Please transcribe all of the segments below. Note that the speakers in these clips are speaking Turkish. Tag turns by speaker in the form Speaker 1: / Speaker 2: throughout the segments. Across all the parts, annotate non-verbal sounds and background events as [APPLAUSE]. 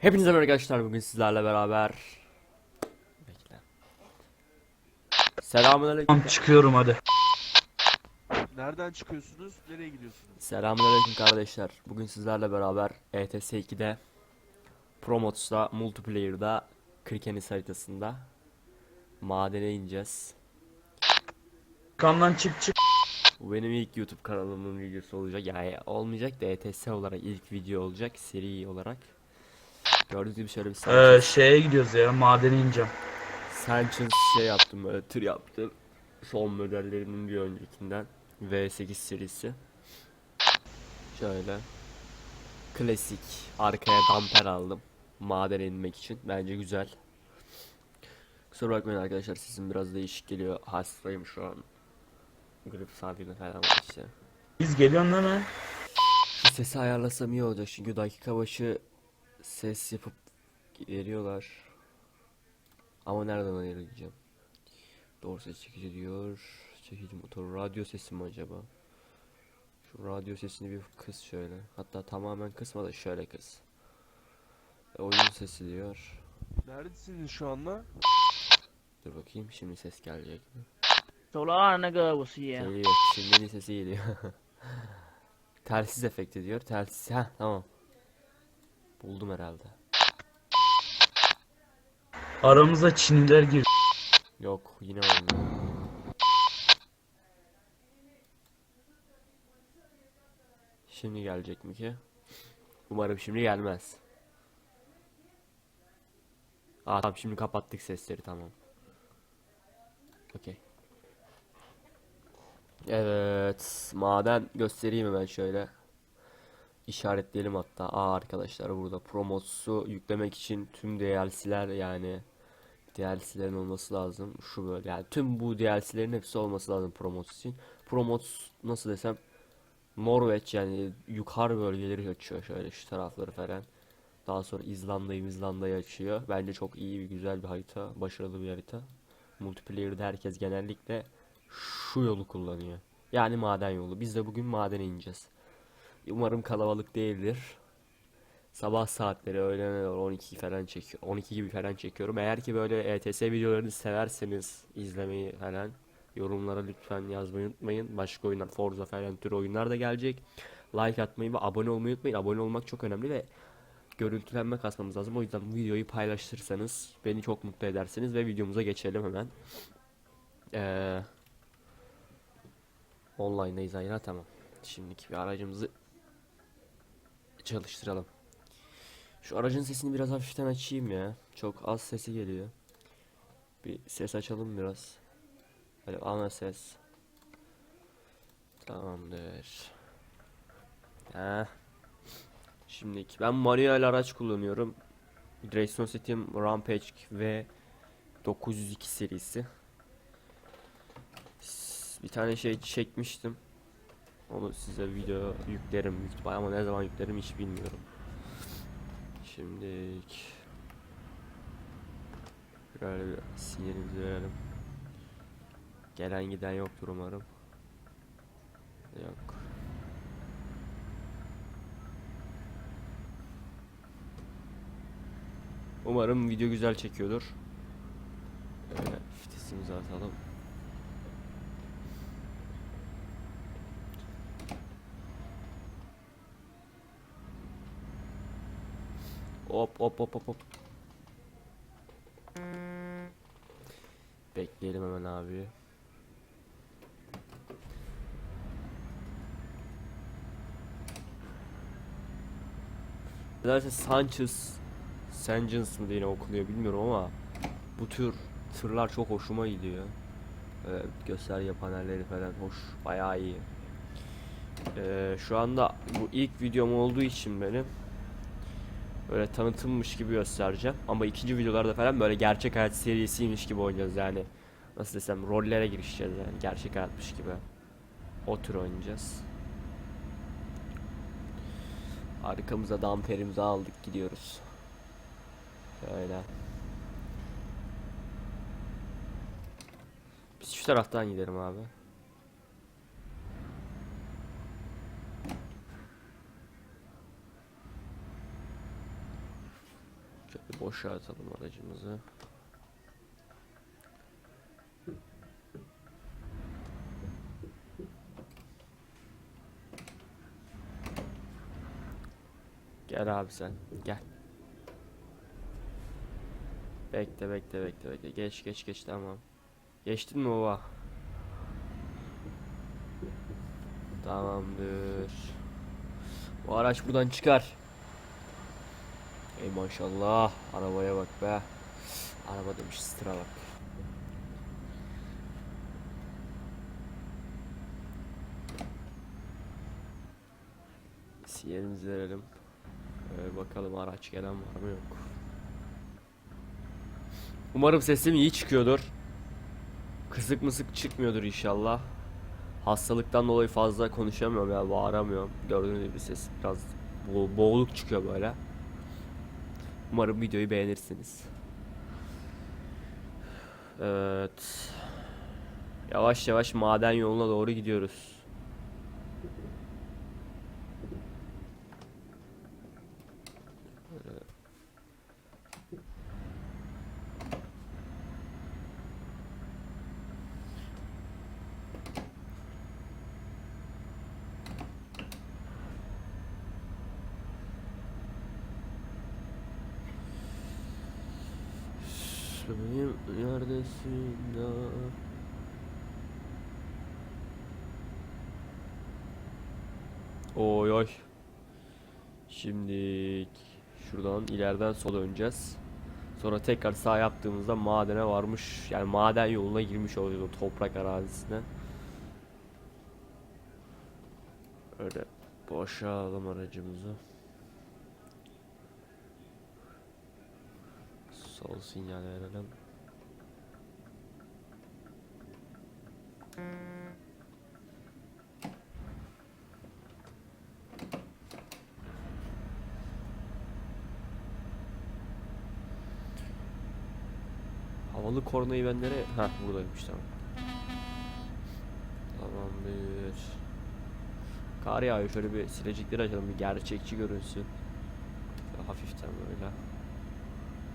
Speaker 1: Hepinize merhaba arkadaşlar bugün sizlerle beraber Bekle. Selamünaleyküm.
Speaker 2: Tamam çıkıyorum hadi.
Speaker 3: Nereden çıkıyorsunuz? Nereye gidiyorsunuz?
Speaker 1: Selamünaleyküm kardeşler. Bugün sizlerle beraber ETS 2'de Promots'ta multiplayer'da Kirkenes haritasında madene ineceğiz.
Speaker 2: Kandan çık çık.
Speaker 1: Bu benim ilk YouTube kanalımın videosu olacak. Yani olmayacak da ETS olarak ilk video olacak seri olarak. Gördüğünüz gibi şöyle bir
Speaker 2: Ee,
Speaker 1: Sanchez,
Speaker 2: şeye gidiyoruz ya madene ineceğim.
Speaker 1: Sanchez şey yaptım böyle tır yaptım. Son modellerinin bir öncekinden V8 serisi. Şöyle klasik arkaya damper aldım madene inmek için. Bence güzel. Kusura bakmayın arkadaşlar sesim biraz değişik geliyor. Hastayım şu an. Grip saatinde falan var işte.
Speaker 2: Biz geliyorsun değil mi?
Speaker 1: Şu sesi ayarlasam iyi olacak çünkü dakika başı ses yapıp veriyorlar. Ama nereden ayarlayacağım? Doğru ses çekici diyor. Çekici motor. Radyo sesi mi acaba? Şu radyo sesini bir kıs şöyle. Hatta tamamen kısma da şöyle kıs. E, oyun sesi diyor.
Speaker 3: Neredesiniz şu anda?
Speaker 1: Dur bakayım şimdi ses gelecek mi?
Speaker 4: 走了啊，那个我是爷。
Speaker 1: Geliyor. Şimdi sesi geliyor. [LAUGHS] Telsiz efekti diyor. Telsiz. Ha tamam. Buldum herhalde.
Speaker 2: Aramıza Çinliler gir.
Speaker 1: Yok yine olmuyor. Şimdi gelecek mi ki? Umarım şimdi gelmez. Aa tamam şimdi kapattık sesleri tamam. Okey. Evet maden göstereyim hemen şöyle. İşaretleyelim hatta. Aa arkadaşlar burada promotsu yüklemek için tüm DLC'ler yani DLC'lerin olması lazım. Şu böyle yani tüm bu DLC'lerin hepsi olması lazım Promotes için. Promotes nasıl desem Norveç yani yukarı bölgeleri açıyor şöyle şu tarafları falan. Daha sonra İzlanda'yı İzlanda'yı açıyor. Bence çok iyi bir güzel bir harita. Başarılı bir harita. Multiplayer'da herkes genellikle şu yolu kullanıyor. Yani maden yolu. Biz de bugün madene ineceğiz. Umarım kalabalık değildir. Sabah saatleri öğlene doğru 12 falan çekiyor. 12 gibi falan çekiyorum. Eğer ki böyle ETS videolarını severseniz izlemeyi falan yorumlara lütfen yazmayı unutmayın. Başka oyunlar Forza falan tür oyunlar da gelecek. Like atmayı ve abone olmayı unutmayın. Abone olmak çok önemli ve görüntülenme kasmamız lazım. O yüzden bu videoyu paylaştırırsanız beni çok mutlu edersiniz ve videomuza geçelim hemen. Ee, online'dayız aynen tamam. Şimdiki bir aracımızı çalıştıralım. Şu aracın sesini biraz hafiften açayım ya. Çok az sesi geliyor. Bir ses açalım biraz. Böyle ana ses. Tamamdır. Heh. Şimdiki ben manuel araç kullanıyorum. Direksiyon setim Rampage ve 902 serisi. Bir tane şey çekmiştim. Onu size video yüklerim büyük ama ne zaman yüklerim hiç bilmiyorum. Şimdi şöyle bir sinyalimizi verelim. Gelen giden yoktur umarım. Yok. Umarım video güzel çekiyordur. Böyle fitesimizi atalım. Hop hop hop hop. Bekleyelim hemen abi. Nedense Sanchez Sanchez mı diye okunuyor bilmiyorum ama bu tür tırlar çok hoşuma gidiyor. Evet, gösterge panelleri falan hoş, bayağı iyi. Ee, şu anda bu ilk videom olduğu için benim Böyle tanıtımmış gibi göstereceğim. Ama ikinci videolarda falan böyle gerçek hayat serisiymiş gibi oynayacağız yani. Nasıl desem rollere girişeceğiz yani gerçek hayatmış gibi. O tür oynayacağız. Arkamıza damperimizi aldık gidiyoruz. Şöyle. Biz şu taraftan gidelim abi. Şöyle boşaltalım aracımızı. Gel abi sen. Gel. Bekle bekle bekle bekle. Geç geç geç tamam. Geçtin mi baba? Tamamdır. Bu araç buradan çıkar. Maşallah. Arabaya bak be. Araba demiş sıra bak. Sinyalimizi verelim. Ee, bakalım araç gelen var mı yok. Umarım sesim iyi çıkıyordur. Kısık mısık çıkmıyordur inşallah. Hastalıktan dolayı fazla konuşamıyorum ya bağıramıyorum. Gördüğünüz gibi ses biraz bo- boğuluk çıkıyor böyle. Umarım videoyu beğenirsiniz. Evet. Yavaş yavaş maden yoluna doğru gidiyoruz. Benim ya? Oy oy. Şimdi şuradan ileriden sola döneceğiz. Sonra tekrar sağ yaptığımızda madene varmış. Yani maden yoluna girmiş oluyoruz o toprak arazisine. Öyle boşalım aracımızı. Sol sinyal verelim. Havalı kornayı ben nereye? Ha buradaymış tamam. Tamamdır. Kar yağıyor şöyle bir silecekleri açalım bir gerçekçi görünsün. Şöyle hafiften böyle.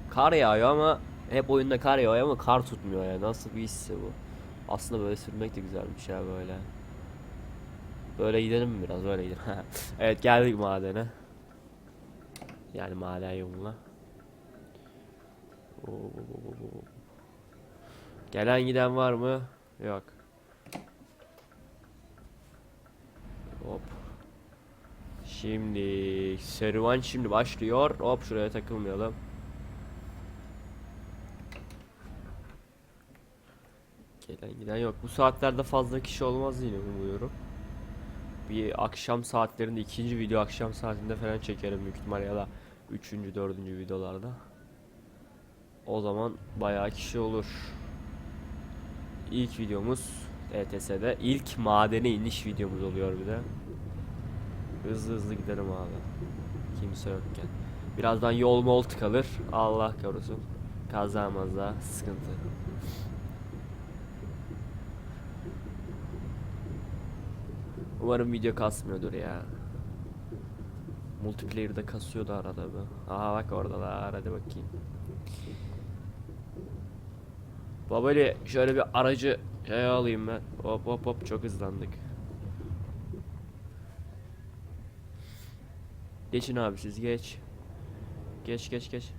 Speaker 1: Kar yağıyor ama hep oyunda kar yağıyor ama kar tutmuyor ya. Nasıl bir hisse bu? Aslında böyle sürmek de güzelmiş ya böyle. Böyle gidelim mi biraz böyle gidelim. [LAUGHS] evet geldik madene. Yani maden yoluna. Gelen giden var mı? Yok. Hop. Şimdi serüven şimdi başlıyor. Hop şuraya takılmayalım. Gelen giden yok. Bu saatlerde fazla kişi olmaz yine umuyorum. Bir akşam saatlerinde ikinci video akşam saatinde falan çekerim büyük ihtimal ya da üçüncü dördüncü videolarda. O zaman bayağı kişi olur. İlk videomuz ETS'de ilk madene iniş videomuz oluyor bir de. Hızlı hızlı gidelim abi. Kimse yokken. Birazdan yol mol tıkalır. Allah korusun. Kaza maza sıkıntı. Umarım video kasmıyordur ya. Multiplayer'da kasıyordu arada bu. Aha bak oradalar hadi bakayım. Babali şöyle bir aracı şey alayım ben. Hop hop hop çok hızlandık. Geçin abi siz geç. Geç geç geç.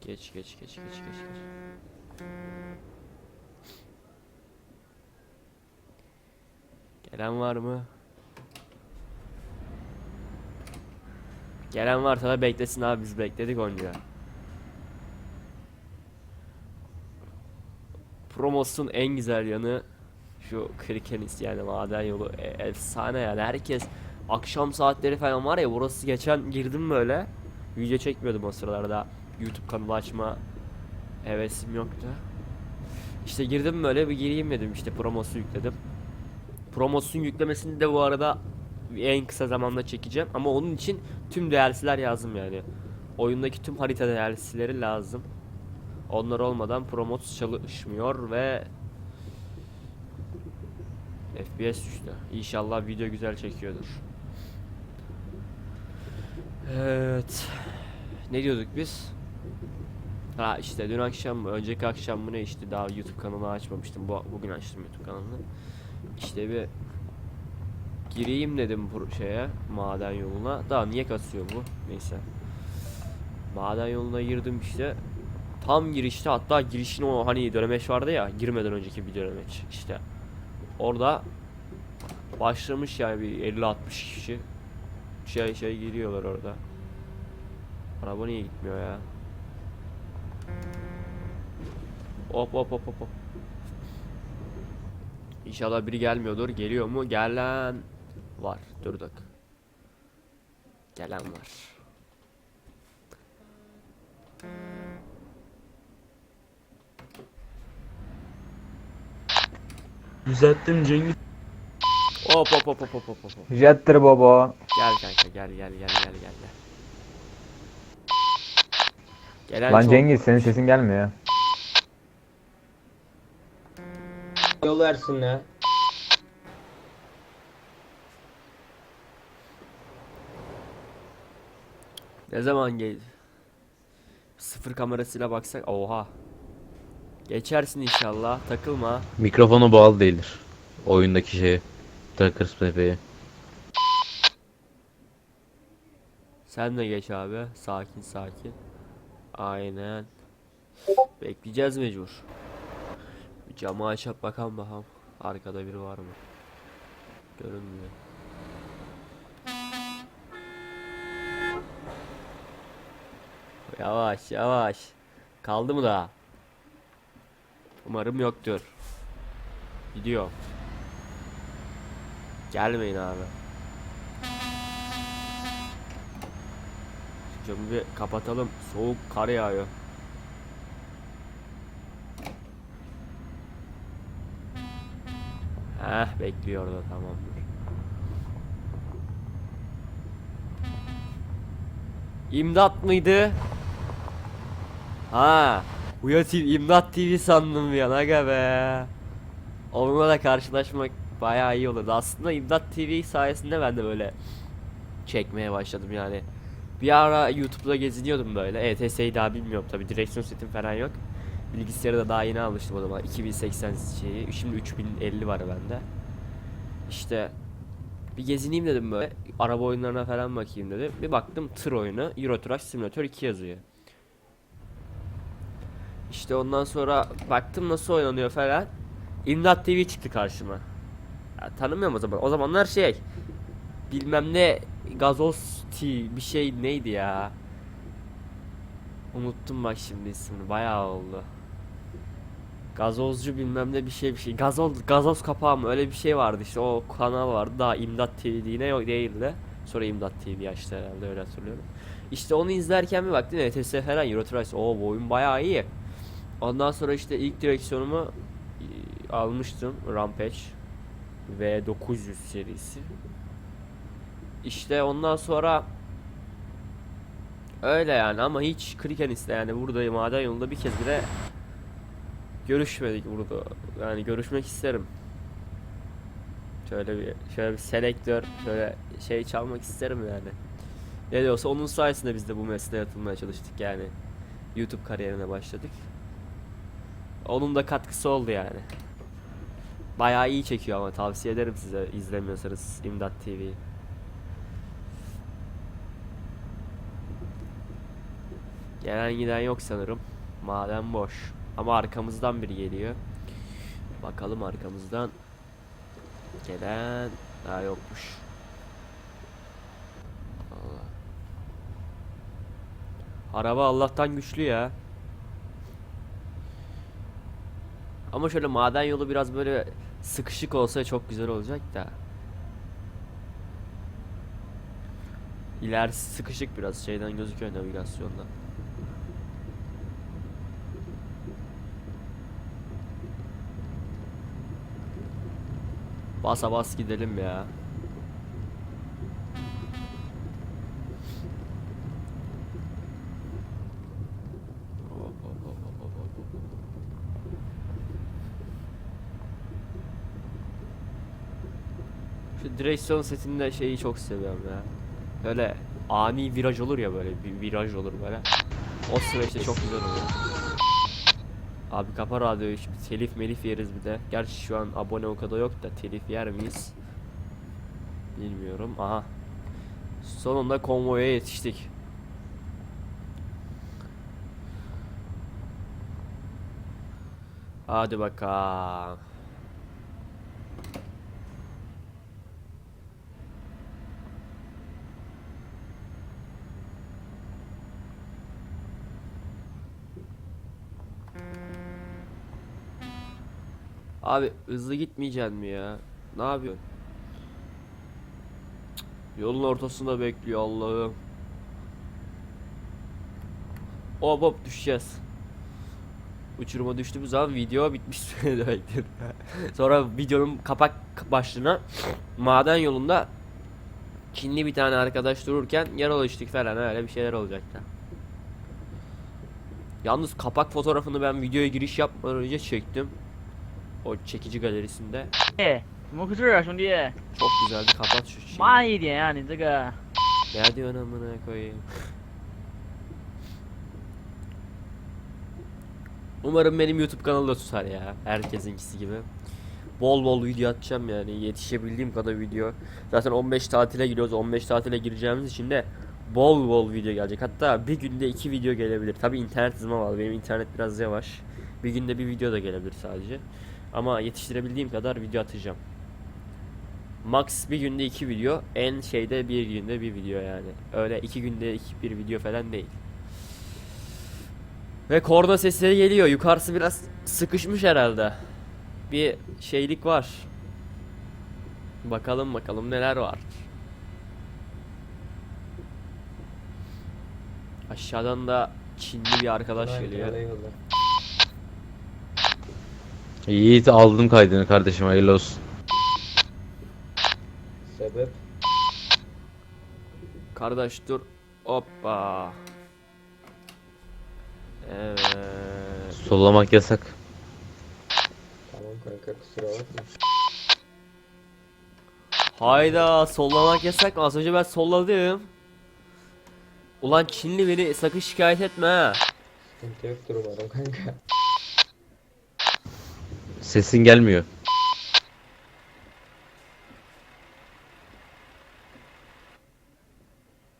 Speaker 1: Geç geç geç geç geç geç. Gelen var mı? Gelen varsa da beklesin abi biz bekledik onca. Promos'un en güzel yanı şu Krikenis yani maden yolu e- efsane yani herkes akşam saatleri falan var ya burası geçen girdim böyle video çekmiyordum o sıralarda YouTube kanalı açma hevesim yoktu. İşte girdim böyle bir gireyim dedim işte Promos'u yükledim. Promos'un yüklemesini de bu arada en kısa zamanda çekeceğim ama onun için tüm DLC'ler yazdım yani. Oyundaki tüm harita DLC'leri lazım. Onlar olmadan Promos çalışmıyor ve FPS düştü. İnşallah video güzel çekiyordur. Evet. Ne diyorduk biz? Ha işte dün akşam mı, önceki akşam mı ne işte daha YouTube kanalı açmamıştım. Bu bugün açtım YouTube kanalını. İşte bir gireyim dedim bu şeye, maden yoluna. Daha niye kasıyor bu? Neyse. Maden yoluna girdim işte. Tam girişte hatta girişin o hani dönemeç vardı ya girmeden önceki bir dönemeç işte. Orada başlamış yani bir 50-60 kişi şey şey giriyorlar orada. Araba niye gitmiyor ya? Hop hop hop hop hop. İnşallah biri gelmiyordur. Geliyor mu? Gelen var. Durduk. Gelen var.
Speaker 2: Düzelttim Cengiz.
Speaker 1: Hop hop hop hop hop hop hop.
Speaker 5: Jettir baba.
Speaker 1: Gel kanka gel gel gel gel gel. gel. Gelen
Speaker 5: Lan
Speaker 1: çok-
Speaker 5: Cengiz senin sesin gelmiyor.
Speaker 6: Versin ya.
Speaker 1: Ne zaman gel? Sıfır kamerasıyla baksak oha. Geçersin inşallah. Takılma.
Speaker 7: Mikrofonu bağlı değildir. Oyundaki şeye. Trackers PP'ye.
Speaker 1: Sen de geç abi. Sakin sakin. Aynen. Bekleyeceğiz mecbur. Bir Camı açıp bakalım bakalım. Arkada biri var mı? Görünmüyor. Yavaş yavaş. Kaldı mı daha? Umarım yoktur. Gidiyor. Gelmeyin abi. Camı bir kapatalım. Soğuk kar yağıyor. Heh bekliyor da tamamdır. İmdat mıydı? Ha, Uya TV, İmdat TV sandım bir an aga be. Onunla da karşılaşmak bayağı iyi olurdu. Aslında İmdat TV sayesinde ben de böyle çekmeye başladım yani. Bir ara YouTube'da geziniyordum böyle. ETS'yi daha bilmiyorum tabi direksiyon setim falan yok. Bilgisayarı da daha yeni almıştım o zaman 2080 şeyi. Şimdi 3050 var bende. İşte bir gezineyim dedim böyle. Araba oyunlarına falan bakayım dedim. Bir baktım tır oyunu Euro Truck Simulator 2 yazıyor. İşte ondan sonra baktım nasıl oynanıyor falan. İmdat TV çıktı karşıma. Ya, tanımıyorum o zaman. O zamanlar şey bilmem ne gazoz tea bir şey neydi ya. Unuttum bak şimdi ismini bayağı oldu. Gazozcu bilmem ne bir şey bir şey. Gazoz gazoz kapağı mı öyle bir şey vardı işte o kanal vardı daha İmdat TV yine yok değildi. Sonra İmdat TV açtı herhalde öyle hatırlıyorum. İşte onu izlerken bir baktım ETS falan Euro Truck o bu oyun bayağı iyi. Ondan sonra işte ilk direksiyonumu e, almıştım Rampage V900 serisi. İşte ondan sonra öyle yani ama hiç Krikenist'te yani burada maden yolunda bir kez bile görüşmedik burada. Yani görüşmek isterim. Şöyle bir şöyle bir selektör şöyle şey çalmak isterim yani. Ne de olsa onun sayesinde biz de bu mesleğe atılmaya çalıştık yani. YouTube kariyerine başladık. Onun da katkısı oldu yani. Bayağı iyi çekiyor ama tavsiye ederim size izlemiyorsanız İmdat TV'yi. Gelen giden yok sanırım. Maden boş. Ama arkamızdan biri geliyor. Bakalım arkamızdan gelen daha yokmuş. Allah. Araba Allah'tan güçlü ya. Ama şöyle maden yolu biraz böyle sıkışık olsa çok güzel olacak da. İlerisi sıkışık biraz şeyden gözüküyor navigasyonda. Basa bas gidelim ya. Şu direksiyon setinde şeyi çok seviyorum ya. Böyle ani viraj olur ya böyle bir viraj olur böyle. O süreçte çok güzel oluyor. Abi kapa radyoyu şimdi telif melif yeriz bir de. Gerçi şu an abone o kadar yok da telif yer miyiz? Bilmiyorum. Aha. Sonunda konvoya yetiştik. Hadi bakalım. Abi hızlı gitmeyeceksin mi ya? Ne yapıyorsun? Yolun ortasında bekliyor Allah'ım. Hop hop düşeceğiz. Uçuruma düştüğümüz zaman video bitmiş [LAUGHS] demektir. Sonra videonun kapak başlığına maden yolunda Çinli bir tane arkadaş dururken yaralı düştük falan öyle bir şeyler olacaktı. Yalnız kapak fotoğrafını ben videoya giriş yapmadan önce çektim. O çekici galerisinde.
Speaker 4: Hey, Mokuzur şimdi.
Speaker 1: Çok güzeldi kapat şu şeyi.
Speaker 4: Man iyi diye yani bu.
Speaker 1: Ne diyorsun amına koyayım. Umarım benim YouTube kanalı da tutar ya. Herkesinkisi gibi. Bol bol video atacağım yani yetişebildiğim kadar video. Zaten 15 tatile giriyoruz. 15 tatile gireceğimiz için de bol bol video gelecek. Hatta bir günde iki video gelebilir. Tabi internet hızıma bağlı. Benim internet biraz yavaş. Bir günde bir video da gelebilir sadece. Ama yetiştirebildiğim kadar video atacağım. Max bir günde iki video, en şeyde bir günde bir video yani. Öyle iki günde iki, bir video falan değil. Ve korna sesleri geliyor. Yukarısı biraz sıkışmış herhalde. Bir şeylik var. Bakalım bakalım neler var. Aşağıdan da Çinli bir arkadaş geliyor.
Speaker 7: Yiğit aldım kaydını kardeşim hayırlı olsun.
Speaker 6: Sebep?
Speaker 1: Kardeş dur. Hoppa. Evet.
Speaker 7: Sollamak yasak.
Speaker 6: Tamam kanka kusura bakma.
Speaker 1: Hayda sollamak yasak mı? Az önce ben solladım. Ulan Çinli beni sakın şikayet etme ha.
Speaker 6: Sıkıntı yoktur umarım kanka.
Speaker 7: Sesin gelmiyor.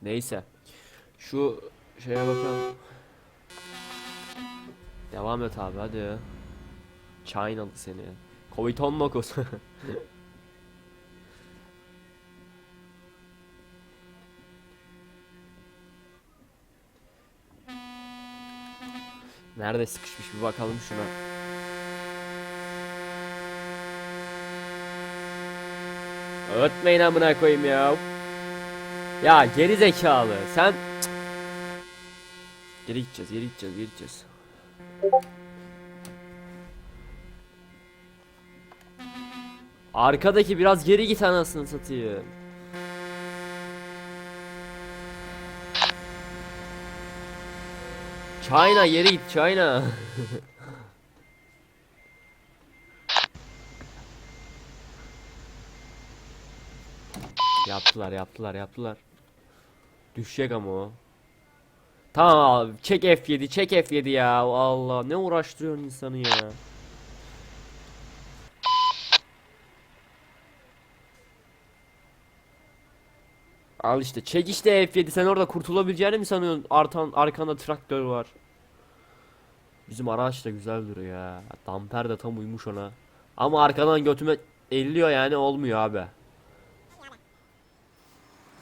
Speaker 1: Neyse. Şu şeye bakalım. Devam et abi hadi. Chinalı seni. Covid-19. [LAUGHS] Nerede sıkışmış bir bakalım şuna. Ötmeyin amına koyayım ya. Ya geri zekalı sen. Geri gideceğiz geri gideceğiz geri gideceğiz Arkadaki biraz geri git anasını satayım China geri git China [LAUGHS] Yaptılar yaptılar yaptılar Düşecek ama o. Tamam çek F7 çek F7 ya Allah ne uğraştırıyorsun insanı ya. Al işte çek işte F7 sen orada kurtulabileceğini mi sanıyorsun? Artan arkanda traktör var. Bizim araç da güzel duruyor ya. Damper de tam uymuş ona. Ama arkadan götüme elliyor yani olmuyor abi.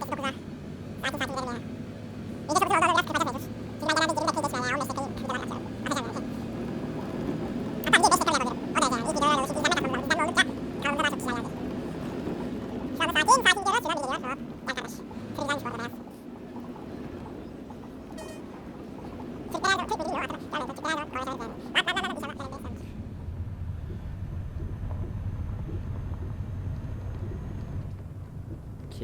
Speaker 8: 8-9'a sakin sakin gidelim ya.
Speaker 9: İyice
Speaker 1: çok
Speaker 9: zor olur biraz kıvırcık mevcut. Çünkü ben
Speaker 1: genelde 20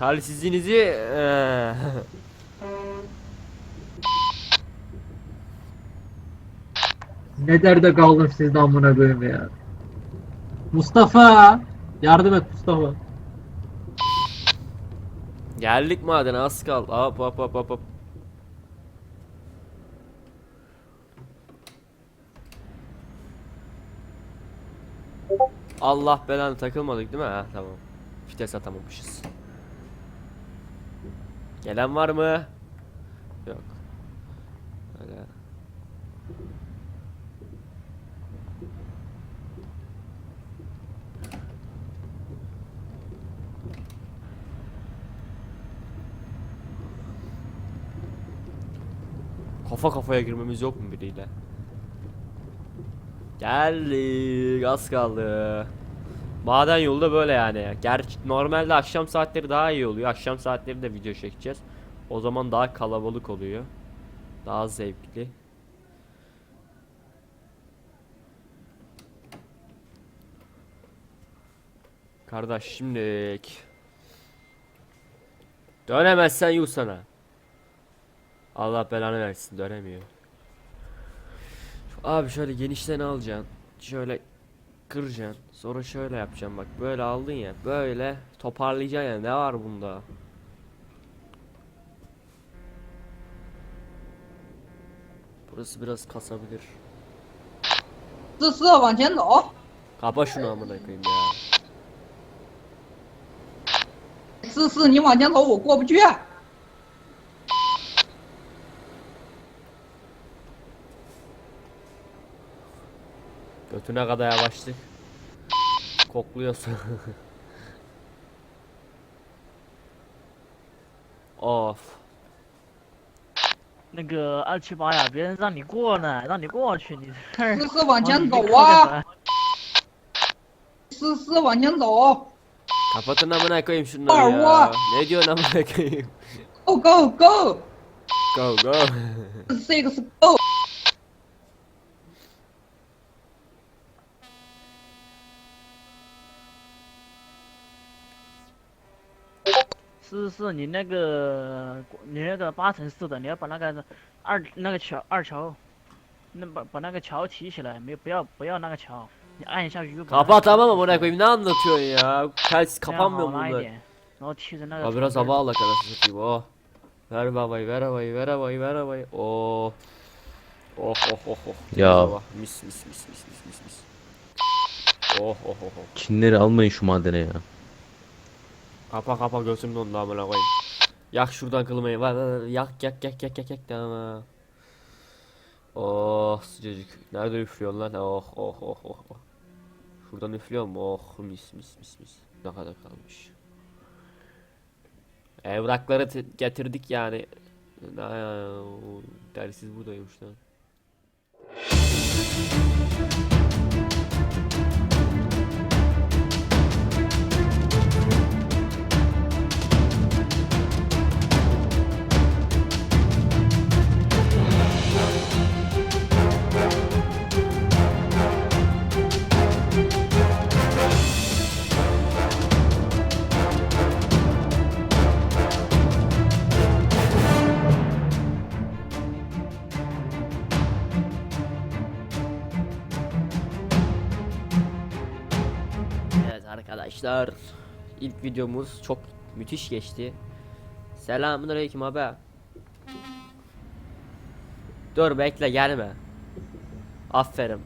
Speaker 1: Telsizinizi eee, [LAUGHS]
Speaker 8: Ne derde kaldım sizde amına koyayım ya. Mustafa yardım et Mustafa.
Speaker 1: Geldik madene az kaldı. Hop hop hop hop hop. Allah belanı takılmadık değil mi? Ha tamam. Vites atamamışız. Gelen var mı? Yok. Öyle. Kafa kafaya girmemiz yok mu biriyle? Geldik az kaldı. Maden yolu da böyle yani. Gerçi normalde akşam saatleri daha iyi oluyor. Akşam saatleri de video çekeceğiz. O zaman daha kalabalık oluyor. Daha zevkli. Kardeş şimdilik. Dönemezsen yuh sana. Allah belanı versin dönemiyor. Abi şöyle genişten alacaksın. Şöyle kıracaksın. Sonra şöyle yapacaksın bak. Böyle aldın ya. Böyle toparlayacaksın ya. Ne var bunda? Burası biraz kasabilir.
Speaker 9: 四四往前走，
Speaker 1: Kapa şunu amına koyayım ya.
Speaker 9: 四四你往前走，我过不去。
Speaker 1: Götüne kadar yavaşlık. Kokluyorsun. of.
Speaker 4: 那个二七八呀，别人让你过呢，让你过去，你这儿
Speaker 9: 四四往前走啊，
Speaker 4: 啥？
Speaker 9: 四四往前走
Speaker 1: Kapatın amına koyayım şunları
Speaker 9: Var,
Speaker 1: ya.
Speaker 9: var.
Speaker 1: Ne diyorsun amına koyayım?，Go
Speaker 9: go go，Go go. six go。
Speaker 4: 四四，你那个你那个八乘四的，你要把那个二那个桥二桥，那把把那个桥提起来，没有不要不要那个桥，你按一下 U 把它
Speaker 1: Kapat tamam amına koyayım ne anlatıyorsun ya? Telsiz
Speaker 4: 这样
Speaker 1: kapanmıyor
Speaker 4: 好
Speaker 1: mu
Speaker 4: 拉一
Speaker 1: bunlar?
Speaker 4: 点，然后提着那个
Speaker 1: Ha biraz
Speaker 4: 船
Speaker 1: hava al arkadaşlar satayım oh. Ver babayı ver havayı ver havayı ver havayı. Oh. Oh oh oh oh.
Speaker 7: Ya.
Speaker 1: Hava. Mis mis mis mis mis mis mis. Oh oh oh oh.
Speaker 7: Çinleri almayın şu madene ya.
Speaker 1: Kapa kapa gözüm dondu amına koyayım. Yak şuradan kılmayı. Var. Yak yak yak yak yak yak tamam. Oh sıcacık. Nerede üflüyorsun lan? Oh oh oh oh. oh. Şuradan üflüyor mu? Oh mis mis mis mis. Ne kadar kalmış. Evrakları getirdik yani. Aa, o Dersiz buradaymış lan. Arkadaşlar ilk videomuz çok müthiş geçti. Selamünaleyküm abi. Dur bekle gelme. Aferin.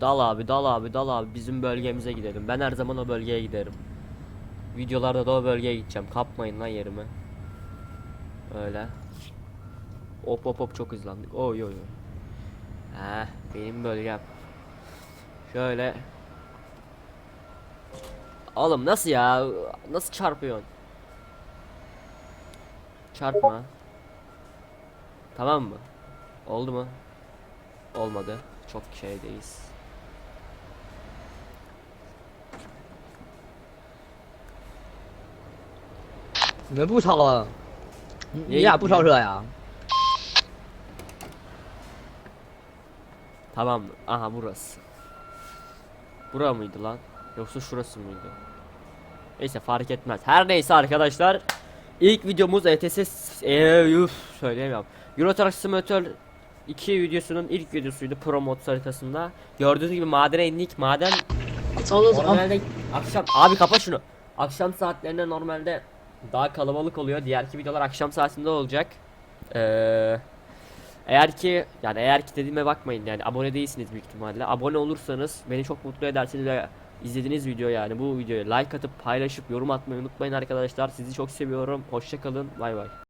Speaker 1: Dal abi dal abi dal abi bizim bölgemize gidelim. Ben her zaman o bölgeye giderim. Videolarda da o bölgeye gideceğim. Kapmayın lan yerimi. Öyle. Hop hop hop çok hızlandık. Oy oy oy. Heh, benim bölgem. Şöyle. Oğlum nasıl ya? Nasıl çarpıyorsun? Çarpma. Tamam mı? Oldu mu? Olmadı. Çok şeydeyiz.
Speaker 10: 你们不超了，你
Speaker 1: 你
Speaker 10: 你俩不超车呀？
Speaker 1: Tamam mı? Aha burası. Bura mıydı lan? Yoksa şurası mıydı? Neyse fark etmez. Her neyse arkadaşlar. İlk videomuz ETS eee yuf söyleyemiyorum. Euro Truck Simulator 2 videosunun ilk videosuydu Pro Mods haritasında. Gördüğünüz gibi madene indik. Maden normalde akşam abi kapa şunu. Akşam saatlerinde normalde daha kalabalık oluyor. Diğerki videolar akşam saatinde olacak. Eee eğer ki yani eğer ki dediğime bakmayın yani abone değilsiniz büyük ihtimalle. Abone olursanız beni çok mutlu edersiniz ve izlediğiniz video yani bu videoya like atıp paylaşıp yorum atmayı unutmayın arkadaşlar. Sizi çok seviyorum. Hoşça kalın. Bay bay.